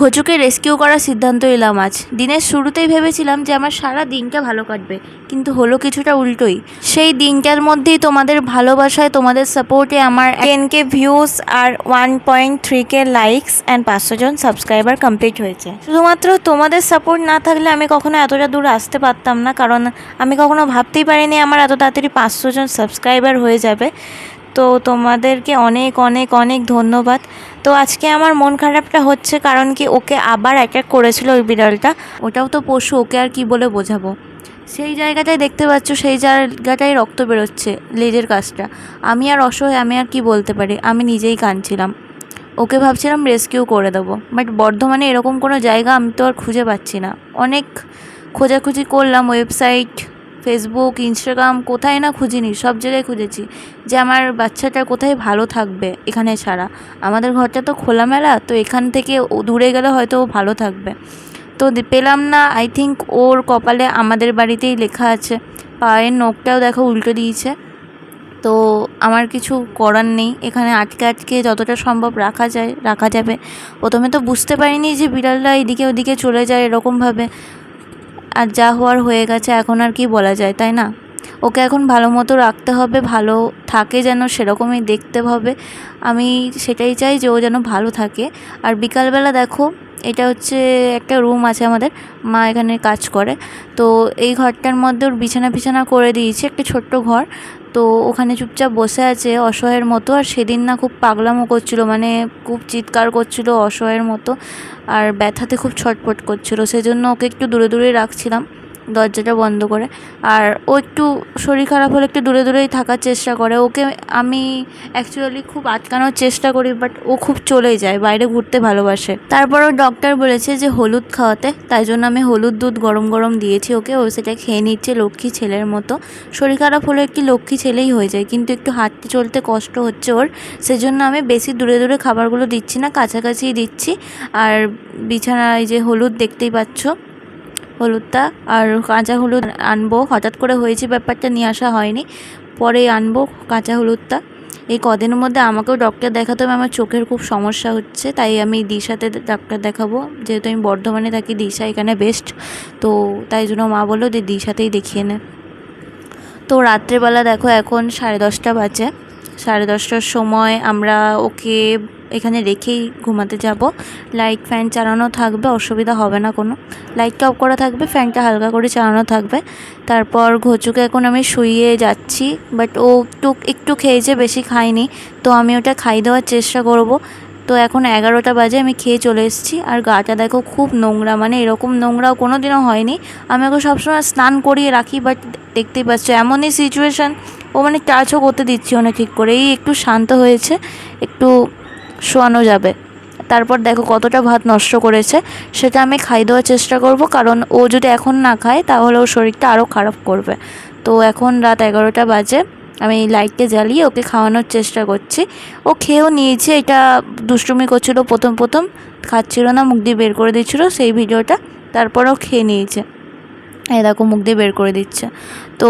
ঘোচুকে rescue করার সিদ্ধান্ত নিলাম আজ। দিনের শুরুতেই ভেবেছিলাম যে আমার সারা দিনটা ভালো কাটবে, কিন্তু হলো কিছুটা উল্টোই। সেই দিনটার মধ্যেই তোমাদের ভালোবাসায়, তোমাদের সাপোর্টে আমার ten K views R one point three K likes and পাঁচশো জন সাবস্ক্রাইবার কমপ্লিট হয়েছে। শুধুমাত্র তোমাদের সাপোর্ট না থাকলে আমি কখনো এতটা দূর আসতে পারতাম না, কারণ আমি কখনো ভাবতেই পারিনি আমার এত তাড়াতাড়ি পাঁচশো জন সাবস্ক্রাইবার হয়ে যাবে। তো তোমাদেরকে অনেক অনেক অনেক ধন্যবাদ। তো আজকে আমার মন খারাপটা হচ্ছে কারণ কি ওকে আবার অ্যাটাক করেছিল ওই বিড়ালটা। ওটাও তো পশু, ওকে আর কি বলে বোঝাবো? সেই জায়গাটায় দেখতে পাচ্ছ, সেই জায়গাটায় রক্ত বেরোচ্ছে, লেজের কাজটা। আমি আর অসহায়, আমি আর কি বলতে পারি? আমি নিজেই কাঁদছিলাম। ওকে ভাবছিলাম রেস্কিউ করে দেবো। বাট বর্ধমানে এরকম কোনো জায়গা আমি তো আর খুঁজে পাচ্ছি না। অনেক খোঁজাখুঁজি করলাম ওয়েবসাইট ফেসবুক ইনস্টাগ্রাম কোথায় না খুঁজিনি, সব জায়গায় খুঁজেছি যে আমার বাচ্চাটা কোথায় ভালো থাকবে এখানে ছাড়া। আমাদের ঘরটা তো খোলামেলা, তো এখান থেকে ও দূরে গেলে হয়তো ও ভালো থাকবে। তো পেলাম না আই থিঙ্ক ওর কপালে আমাদের বাড়িতেই লেখা আছে। পায়ের নখটাও দেখো উল্টো দিয়েছে। তো আমার কিছু করার নেই, এখানে আটকে আটকে যতটা সম্ভব রাখা যায়, রাখা যাবে। প্রথমে তো বুঝতে পারিনি যে বিড়ালরা এদিকে ওদিকে চলে যায় এরকমভাবে। আর যা হওয়ার হয়ে গেছে, এখন আর কি বলা যায়, তাই না? ওকে এখন ভালো মতো রাখতে হবে, ভালো থাকে যেন সেরকমই দেখতে হবে। আমি সেটাই চাই যে ও যেন ভালো থাকে। আর বিকালবেলা দেখো এটা হচ্ছে একটা রুম আছে আমাদের। মা এখানে কাজ করে। তো এই ঘরটার মধ্যে ওর বিছানা বিছানা করে দিয়েছে, একটা ছোট্ট ঘর। তো ওখানে চুপচাপ বসে আছে অসহায়ের মতো। আর সেদিন না খুব পাগলামো করছিল মানে খুব চিৎকার করছিল অসহায়ের মতো। আর ব্যথাতে খুব ছটফট করছিল। সেজন্য ওকে একটু দূরে দূরে রাখছিলাম। দরজাটা বন্ধ করে। আর ও একটু শরীর খারাপ হলে একটু দূরে দূরেই থাকার চেষ্টা করে। ওকে আমি অ্যাকচুয়ালি খুব আটকানোর চেষ্টা করি বাট ও খুব চলে যায়, বাইরে ঘুরতে ভালোবাসে। তারপরও ডক্টর বলেছে যে হলুদ খাওয়াতে, তাই জন্য আমি হলুদ দুধ গরম গরম দিয়েছি ওকে। ও সেটা খেয়ে নিচ্ছে লক্ষ্মী ছেলের মতো। শরীর খারাপ হলে একটি লক্ষ্মী ছেলেই হয়ে যায়, কিন্তু একটু হাঁটতে চলতে কষ্ট হচ্ছে ওর। সেজন্য আমি বেশি দূরে দূরে খাবারগুলো দিচ্ছি না, কাছাকাছিই দিচ্ছি। আর বিছানায় যে হলুদ দেখতেই পাচ্ছ হলুদটা আর কাঁচা হলুদ আনব। হঠাৎ করে হয়েছে ব্যাপারটা, নিয়ে আসা হয়নি। পরে আনব কাঁচা হলুদটা। এই কদিনের মধ্যে আমাকেও ডক্টর দেখাতে হবে। আমার চোখের খুব সমস্যা হচ্ছে, তাই আমি দিশাতে ডাক্তার দেখাবো। যেহেতু আমি বর্ধমানে থাকি, দিশা এখানে বেস্ট তো তাই জন্য মা বলল যে দিশাতেই দেখিয়ে নে। তো রাত্রেবেলা দেখো, এখন সাড়ে দশটা বাজে। সাড়ে দশটার সময় আমরা ওকে এখানে রেখেই ঘুমাতে যাব। লাইট ফ্যান চালানো থাকবে, অসুবিধা হবে না কোনো। লাইটটা অফ করা থাকবে ফ্যানটা হালকা করে চালানো থাকবে। তারপর ঘোচুকে এখন আমি শুইয়ে যাচ্ছি বাট ও একটু একটু খেয়েছে বেশি খায়নি, তো আমি ওটা খাই দেওয়ার চেষ্টা করব। তো এখন এগারোটা বাজে, আমি খেয়ে চলে এসেছি। আর গাটা দেখো খুব নোংরা মানে এরকম নোংরাও কোনো দিনও হয়নি। আমি ওকে সবসময় স্নান করিয়ে রাখি বাট দেখতেই পাচ্ছ, এমনই সিচুয়েশান ও মানে টাচও করতে দিচ্ছি না ঠিক করে। এই একটু শান্ত হয়েছে, একটু শোয়ানো যাবে। তারপর দেখো কতটা ভাত নষ্ট করেছে, সেটা আমি খাই দেওয়ার চেষ্টা করব, কারণ ও যদি এখন না খায়, তাহলে ওর শরীরটা আরও খারাপ করবে। তো এখন রাত এগারোটা বাজে, আমি লাইটটা জ্বালিয়ে ওকে খাওয়ানোর চেষ্টা করছি। ও খেয়েও নিয়েছে, এটা দুষ্টুমি করছিল প্রথম প্রথম, খাচ্ছিল না, মুখ দিয়ে বের করে দিচ্ছিল সেই ভিডিওটা তারপরেও খেয়ে নিয়েছে। এই দেখো মুখ দিয়ে বের করে দিচ্ছে। তো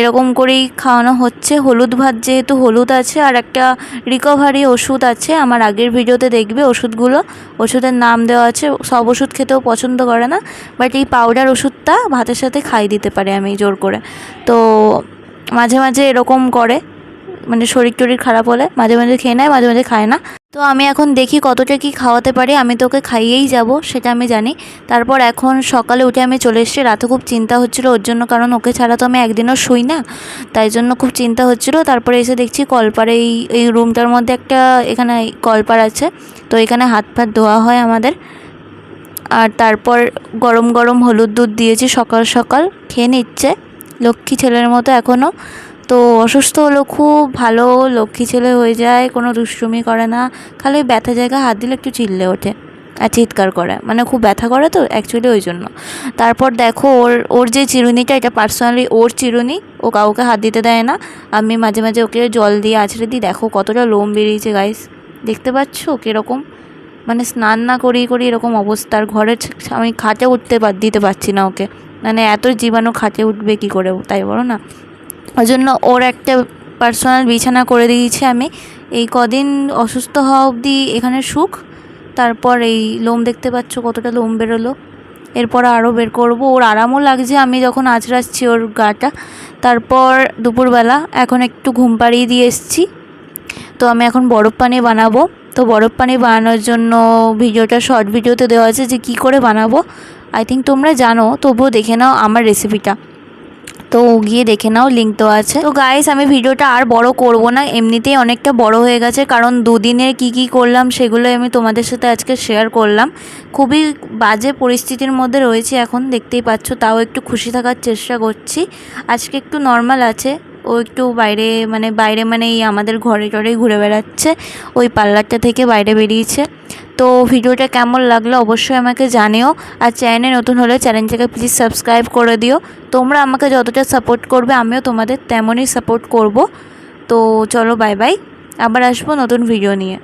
এরকম করেই খাওয়ানো হচ্ছে। হলুদ ভাত যেহেতু হলুদ আছে আর একটা রিকভারি ওষুধ আছে, আমার আগের ভিডিওতে দেখবে ওষুধগুলো। ওষুধের নাম দেওয়া আছে, সব ওষুধ খেতেও পছন্দ করে না বাট এই পাউডার ওষুধটা ভাতের সাথে খাই দিতে পারে আমি জোর করে। তো মাঝে মাঝে এরকম করে। মানে শরীর টরীর খারাপ হলে মাঝে মাঝে খেয়ে নেয়, মাঝে মাঝে খায় না। তো আমি এখন দেখি কতটা কি খাওয়াতে পারি, আমি তোকে খাইয়েই যাব, সেটা আমি জানি। তারপর এখন সকালে উঠে আমি চলে এসেছি, রাতে খুব চিন্তা হচ্ছিল ওর জন্য, কারণ ওকে ছাড়া তো আমি একদিনও শুই না, তাই জন্য খুব চিন্তা হচ্ছিল। তারপরে এসে দেখছি কলপার এই এই রুমটার মধ্যে একটা এখানে কলপার আছে, তো এখানে হাত ফাত ধোয়া হয় আমাদের। আর তারপর গরম গরম হলুদ দুধ দিয়েছি সকাল সকাল, খেয়ে নিচ্ছে। লক্ষ্মী ছেলের মতো এখনও তো অসুস্থ হলো খুব ভালো, লক্ষ্মী ছেলে হয়ে যায়, কোনো দুষ্টুমি করে না। খালি ব্যথা জায়গা, হাত দিলে একটু চিল্লে ওঠে আর চিৎকার করে। মানে খুব ব্যথা করে তো অ্যাকচুয়ালি ওই জন্য। তারপর দেখো ওর ওর যে চিরুনিটা, এটা পার্সোনালি ওর চিরুনি, ও কাউকে হাত দিতে দেয় না। আমি মাঝে মাঝে ওকে জল দিয়ে আছড়ে দিই। দেখো কতটা লোম বেরিয়েছে গাইস দেখতে পাচ্ছ কীরকম? মানে স্নান না করিয়ে করি এরকম অবস্থার ঘরের আমি খাটে উঠতে দিতে পারছি না ওকে। মানে এত জীবাণু খাটে উঠবে কী করে তাই বলো না? ওই জন্য ওর একটা পার্সোনাল বিছানা করে দিয়েছি আমি। এই কদিন অসুস্থ হওয়া অবধি এখানে সুখ। তারপর এই লোম দেখতে পাচ্ছ কতটা লোম বেরোলো। এরপর আরও বের করব। ওর আরামও লাগছে। আমি যখন আঁচড়াচ্ছি ওর গাটা, তারপর দুপুরবেলা এখন একটু ঘুম পাড়িয়ে দিয়ে এসেছি। তো আমি এখন বরফ পানি বানাবো। তো বরফ পানি বানানোর জন্য ভিডিওটা শর্ট ভিডিওতে দেওয়া আছে যে কী করে বানাবো। আই থিঙ্ক তোমরা জানো, তবুও দেখে নাও আমার রেসিপিটা তো গিয়ে দেখে নাও লিঙ্ক তো আছে। তো গাইস আমি ভিডিওটা আর বড় করব না, এমনিতেই অনেকটা বড় হয়ে গেছে, কারণ দুদিনের কি কি করলাম সেগুলো আমি তোমাদের সাথে আজকে শেয়ার করলাম। খুবই বাজে পরিস্থিতির মধ্যে রয়েছে এখন, দেখতেই পাচ্ছ, তাও একটু খুশি থাকার চেষ্টা করছি। আজকে একটু নর্মাল আছে। ও একটু বাইরে মানে বাইরে মানে এই আমাদের ঘরে টরে ঘুরে বেড়াচ্ছে, ওই পার্লারটা থেকে বাইরে বেরিয়েছে। তো ভিডিওটা কেমন লাগল অবশ্যই আমাকে জানিও, আর চ্যানেলে নতুন হলে চ্যানেলটাকে প্লিজ সাবস্ক্রাইব করে দিও। তোমরা আমাকে যতটা সাপোর্ট করবে, আমিও তোমাদের তেমনই সাপোর্ট করব। তো চলো বাই বাই আবার আসব নতুন ভিডিও নিয়ে।